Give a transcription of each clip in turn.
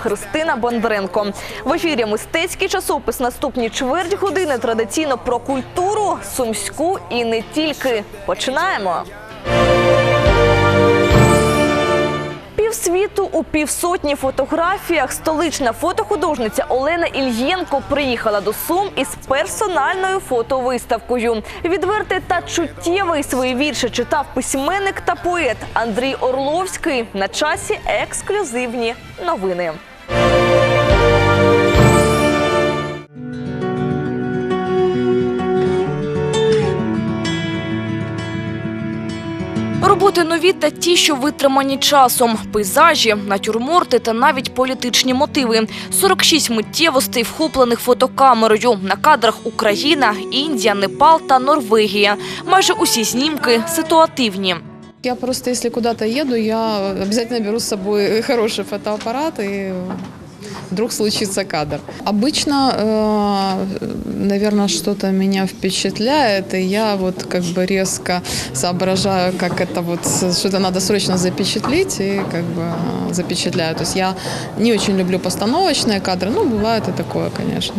Христина Бондаренко. В ефірі мистецький часопис. Наступні чверть години традиційно про культуру, сумську і не тільки. Починаємо. Півсвіту у півсотні фотографіях столична фотохудожниця Олена Ільєнко приїхала до Сум із персональною фотовиставкою. Відвертий та чуттєвий свої вірші читав письменник та поет Андрій Орловський. На часі ексклюзивні новини. Роботи нові та ті, що витримані часом, пейзажі, натюрморти та навіть політичні мотиви. 46 миттєвостей, вхоплених фотокамерою. На кадрах Україна, Індія, Непал та Норвегія. Майже усі знімки ситуативні. Я просто, если куда-то еду, я обязательно беру с собой хороший фотоаппарат и вдруг случится кадр. Обычно, э, наверное, что-то меня впечатляет, и я вот как бы резко соображаю, как это вот, что-то надо срочно запечатлеть, и как бы э, запечатляю. То есть я не очень люблю постановочные кадры, ну, бывает и такое, конечно.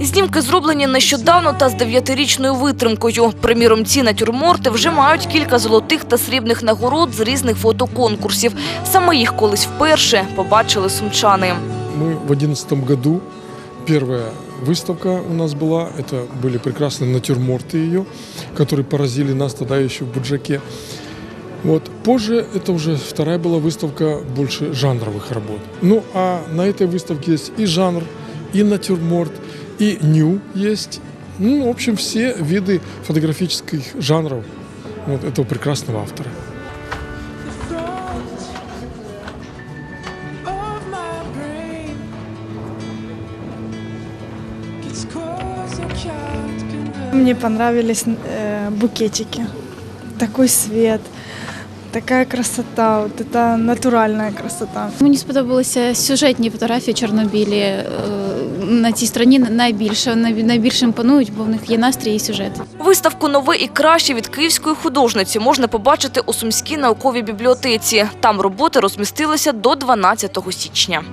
Знімки зроблені нещодавно та з дев'ятирічною витримкою. Приміром, ці натюрморти вже мають кілька золотих та срібних нагород з різних фотоконкурсів. Саме їх колись вперше побачили сумчани. Мы в одиннадцатом году, первая выставка у нас была, это были прекрасные натюрморты ее, которые поразили нас тогда еще в Буджаке. Вот. Позже это уже вторая была выставка больше жанровых работ. Ну а на этой выставке есть и жанр, и натюрморт, и ню есть. Ну, в общем, все виды фотографических жанров вот этого прекрасного автора. Мне понравились э, букетики. Такой свет, такая красота, вот это натуральная красота. Мені сподобалися сюжетні фотографії Чорнобілі. Е, На цій стороні найбільше най- найбільше імпонують, бо в них є настрій і сюжет. Виставку нове і краще від київської художниці можна побачити у Сумській науковій бібліотеці. Там роботи розмістилися до 12 січня.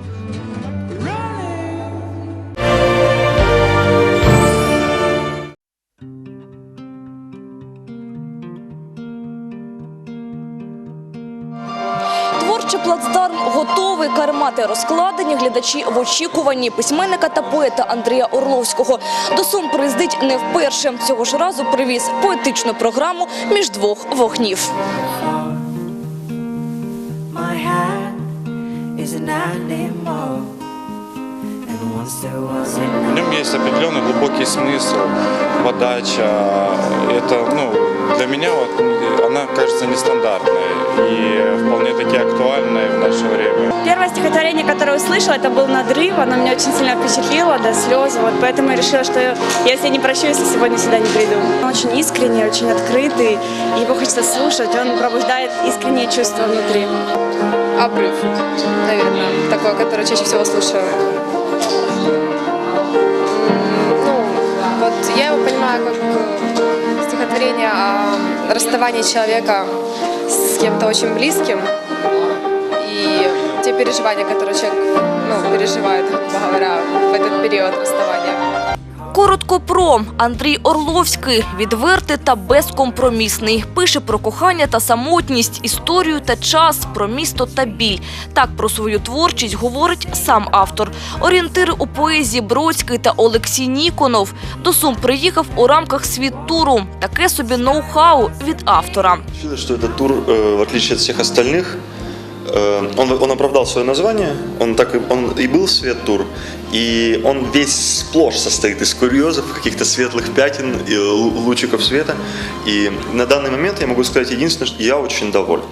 кармати розкладені глядачі в очікуванні письменника та поета Андрія Орловського. До Сум приїздить не вперше. Цього ж разу привіз поетичну програму між двох вогнів. My hand is an animal, and once there was an В нем есть определенный глубокий смысл, подача. Это, ну, для меня вот она кажется нестандартной И вполне таки актуальной в наше время. Первое стихотворение, которое услышала, это был «Надрыв». Оно меня очень сильно впечатлило до слез. Вот поэтому я решила, что я себе не прощу, если сегодня сюда не приду. Он очень искренний, очень открытый. Его хочется слушать. Он пробуждает искренние чувства внутри. Обрыв, наверное, такое, которое чаще всего слушаю. Ну, вот я его понимаю как э, стихотворение о расставании человека кем-то очень близким и те переживания, которые человек ну, переживает, говоря, в этот период расставания. Коротко про Андрій Орловський відвертий та безкомпромісний. Пише про кохання та самотність, історію та час, про місто та біль. Так про свою творчість говорить сам автор. Орієнтири у поезії Бродський та Олексій Ніконов. До Сум приїхав у рамках світ-туру. Таке собі ноу-хау від автора. Получилось, что этот тур, э, в отличие от всех остальных, э, он, он оправдал свое название, он так и, он и был свет-тур, и он весь сплошь состоит из курьезов, каких-то светлых пятен, и лу- лучиков света. И на данный момент я могу сказать единственное, что я очень доволен.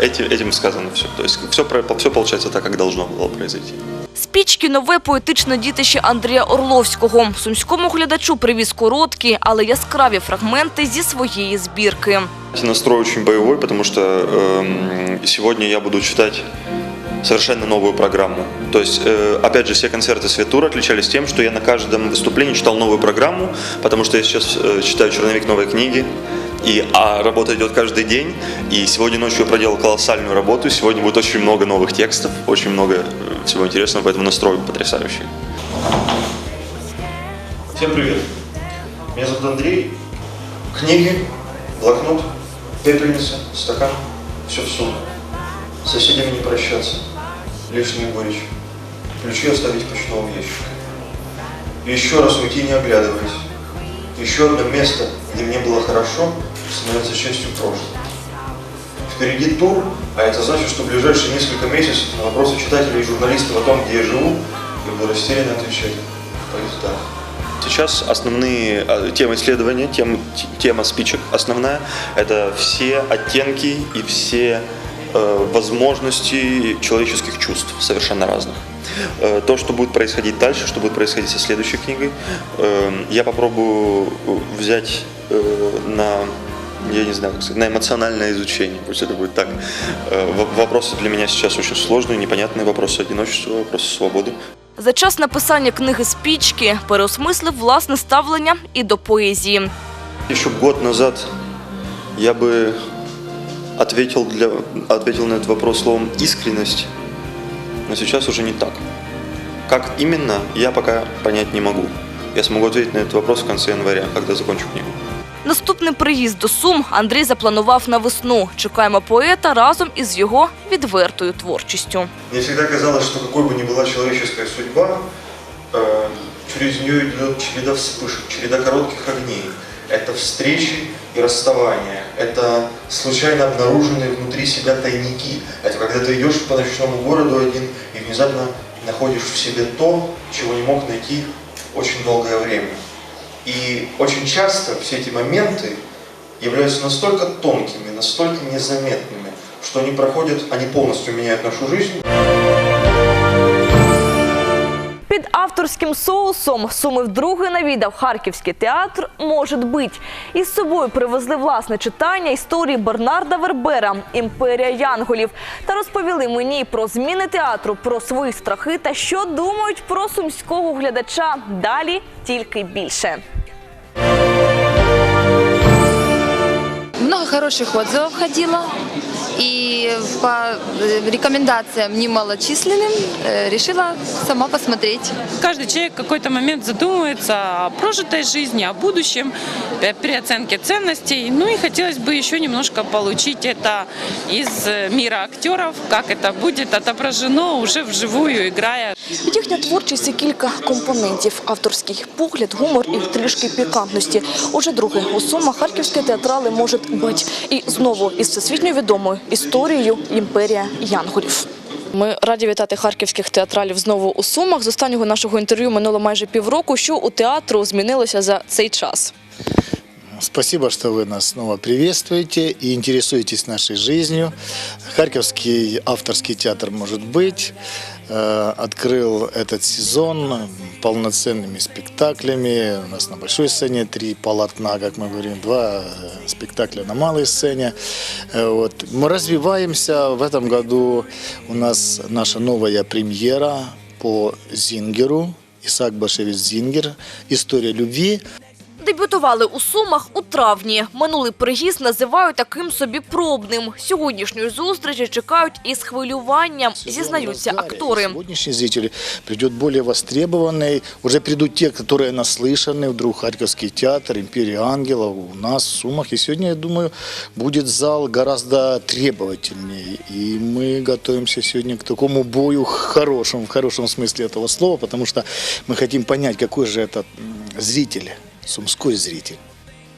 Эти- этим сказано все. То есть все, все получается так, как должно было произойти. Спічки нове поетичне дітище Андрія Орловського. Сумському глядачу привіз короткі, але яскраві фрагменти зі своєї збірки. Настрой очень боевой, потому что эм, сегодня я буду читать совершенно новую программу. То есть, э, опять же, все концерты Светура отличались тем, что я на каждом выступлении читал новую программу, потому что я сейчас э, читаю черновик новой книги. И, а работа идет каждый день, и сегодня ночью я проделал колоссальную работу, сегодня будет очень много новых текстов, очень много э, всего интересного, поэтому настрой потрясающий. Всем привет! Меня зовут Андрей. Книги, блокнот, пепельница, стакан, все в сумку. С соседями не прощаться, лишнюю горечь. Ключи оставить в почтовом ящике. И еще раз уйти, не оглядываясь. Еще одно место, где мне было хорошо, становится частью прошлого. Впереди тур, а это значит, что в ближайшие несколько месяцев на вопросы читателей и журналистов о том, где я живу, я буду растерянно отвечать в поездах. Сейчас основные э, темы исследования, тем, тема спичек основная, это все оттенки и все э, возможности человеческих чувств, совершенно разных. Э, то, что будет происходить дальше, что будет происходить со следующей книгой, э, я попробую э, взять э, на я не знаю, как сказать, на эмоциональное изучение, пусть это будет так. Э, в- Вопросы для меня сейчас очень сложные, непонятные вопросы одиночества, вопросы свободы. За час написання книги «Спічки» переосмислив власне ставлення і до поезії. Еще год назад я бы ответил, для, ответил на этот вопрос словом «искренность», но сейчас уже не так. Как именно, я пока понять не могу. Я смогу ответить на этот вопрос в конце января, когда закончу книгу. Наступний приїзд до Сум Андрій запланував на весну. Чекаємо поета разом із його відвертою творчістю. Мне всегда казалось, что какой бы ни была человеческая судьба, э, через нее идет череда вспышек, череда коротких огней. Это встречи и расставания. Это случайно обнаруженные внутри себя тайники. Это когда ты идешь по ночному городу один и внезапно находишь в себе то, чего не мог найти очень долгое время. И очень часто все эти моменты являются настолько тонкими, настолько незаметными, что они проходят, они полностью меняют нашу жизнь. Під авторським соусом Суми вдруге навідав Харківський театр «Може бить». Із собою привезли власне читання історії Бернарда Вербера «Імперія Янголів» та розповіли мені про зміни театру, про свої страхи та що думають про сумського глядача. Далі тільки більше. Много хороших отзывов ходила. И по э, рекомендациям немалочисленным э, решила сама посмотреть. Каждый человек в какой-то момент задумывается о прожитой жизни, о будущем, э, переоценке ценностей. Ну и хотелось бы еще немножко получить это из э, мира актеров, как это будет отображено уже вживую, играя. Їхня творчість це кілька компонентів: авторський погляд, гумор і трішки пікантності. Уже друге у Сумах харківські театрали можуть бути. І знову із всесвітньо відомою історією імперія Янголів. Ми раді вітати харківських театралів знову у Сумах. З останнього нашого інтерв'ю минуло майже півроку. Що у театру змінилося за цей час? Спасибо, что вы нас снова приветствуете и интересуетесь нашей жизнью. Харьковский авторский театр «Может быть» э, открыл этот сезон полноценными спектаклями. У нас на большой сцене три полотна, как мы говорим, два э, спектакля на малой сцене. Э, Вот. Мы развиваемся. В этом году у нас наша новая премьера по Зингеру. Исаак Башевич Зингер. «История любви». Дебютували у Сумах у травні. Минулий приїзд називають таким собі пробним. Сьогоднішньої зустрічі чекають із хвилюванням, зізнаються актори. Сегодняшний зритель придет более востребованный. Уже придут те, которые наслышаны. Вдруг Харьковский театр, Империя ангелов у нас в Сумах. И сегодня, я думаю, будет зал гораздо требовательнее. И мы готовимся сегодня к такому бою хорошему, в хорошем смысле этого слова, потому что мы хотим понять, какой же это м, зритель, сумской зритель.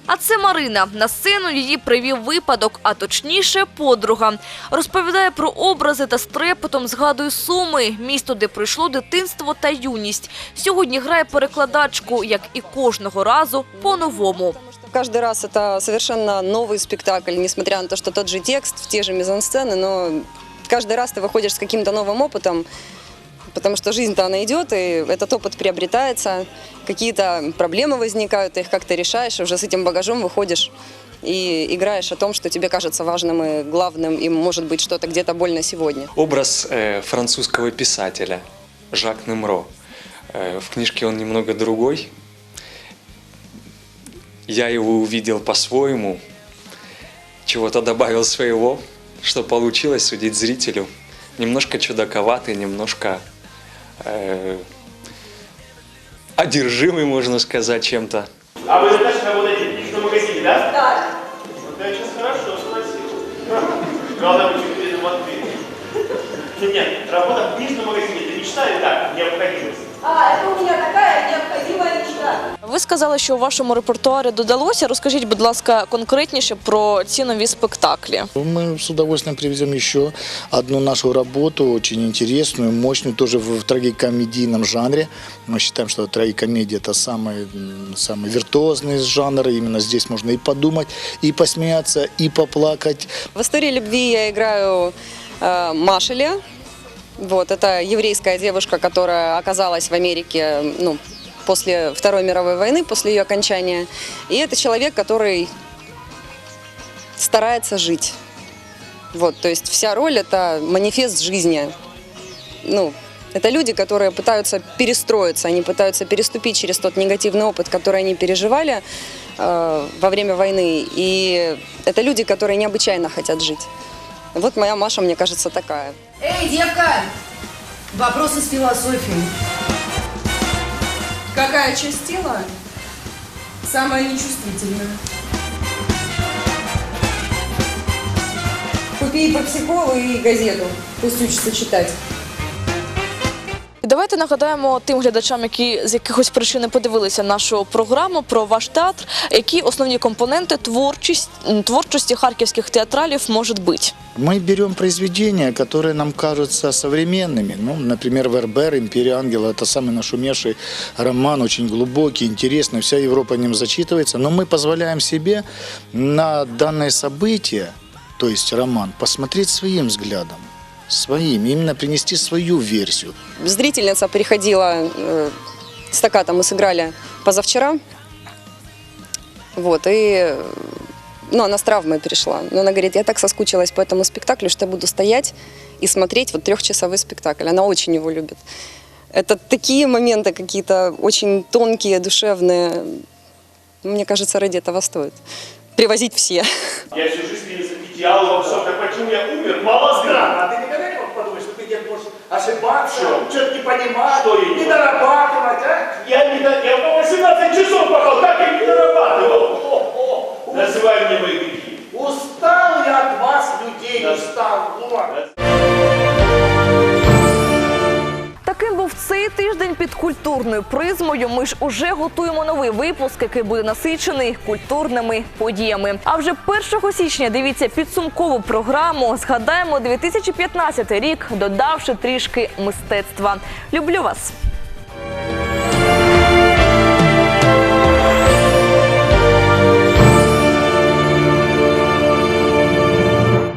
А це Марина. На сцену її привів випадок, а точніше подруга. Розповідає про образи та з трепетом згадує Суми, місто, де пройшло дитинство та юність. Сьогодні грає перекладачку, як і кожного разу, по-новому. Каждый раз это совершенно новый спектакль, несмотря на то, что тот же текст, в те же мизансцены, но каждый раз ты выходишь с каким-то новым опытом, Потому что жизнь-то она идет, и этот опыт приобретается, какие-то проблемы возникают, ты их как-то решаешь, уже с этим багажом выходишь и играешь о том, что тебе кажется важным и главным, и может быть что-то где-то больно сегодня. Образ э, французского писателя Жак Немро. Э, в книжке он немного другой. Я его увидел по-своему, чего-то добавил своего, что получилось судить зрителю. Немножко чудаковатый, немножко одержимый, можно сказать, чем-то. А вы Наташа работаете в книжном магазине, да? Да. Ну, это сейчас хорошо, спасибо. Главное, быть уверенным в. Нет, работа в книжном магазине – это мечта или так, необходимость? А, это у меня такая необходимая мечта. Ви сказали, що у вашому репертуарі додалося. Розкажіть, будь ласка, конкретніше про ці нові спектаклі. Мы с удовольствием привезем еще одну нашу работу, очень интересную, мощную, тоже в, в трагикомедийном жанре. Мы считаем, что трагикомедия – это самый, м, самый виртуозный жанр. Именно здесь можно и подумать, и посмеяться, и поплакать. В истории любви я играю э, Машеля. Вот, это еврейская девушка, которая оказалась в Америке ну, после Второй мировой войны, после ее окончания. И это человек, который старается жить. Вот, то есть вся роль – это манифест жизни. Ну, это люди, которые пытаются перестроиться, они пытаются переступить через тот негативный опыт, который они переживали э, во время войны. И это люди, которые необычайно хотят жить. Вот моя Маша, мне кажется, такая. Эй, девка! Вопросы с философией. Какая часть тела самая нечувствительная? Купи по психологу и газету. Пусть учится читать. І Давайте нагадаємо тим глядачам, які з якихось причин не подивилися нашу програму про ваш театр, які основні компоненти творчість, м, творчості харківських театралів можуть бути. Мы берем произведения, которые нам кажутся современными. Ну, например, Вербер «Империя ангела» – это самый нашумевший роман, очень глубокий, интересный, вся Европа ним зачитывается. Но мы позволяем себе на данное событие, то есть роман, посмотреть своим взглядом, своим, именно принести свою версию. Зрительница приходила э, стакатом, мы сыграли позавчера. Вот, и э, ну, она с травмой пришла. Но она говорит, я так соскучилась по этому спектаклю, что я буду стоять и смотреть вот трехчасовой спектакль. Она очень его любит. Это такие моменты какие-то очень тонкие, душевные. Мне кажется, ради этого стоит привозить все. Я всю жизнь всем. Так почему я умер? Мало знаю. А ты ошибаться, Что? что-то не понимать, Что я не не понимаю? дорабатывать, а? Я, не, до- я по 18 часов пахал, как я не дорабатывал. Называй мне мои грехи. Устал я от вас, людей, устал. Вот. Тиждень під культурною призмою. Ми ж уже готуємо новий випуск, який буде насичений культурними подіями. А вже 1 січня дивіться підсумкову програму. Згадаємо 2015 рік, додавши трішки мистецтва. Люблю вас.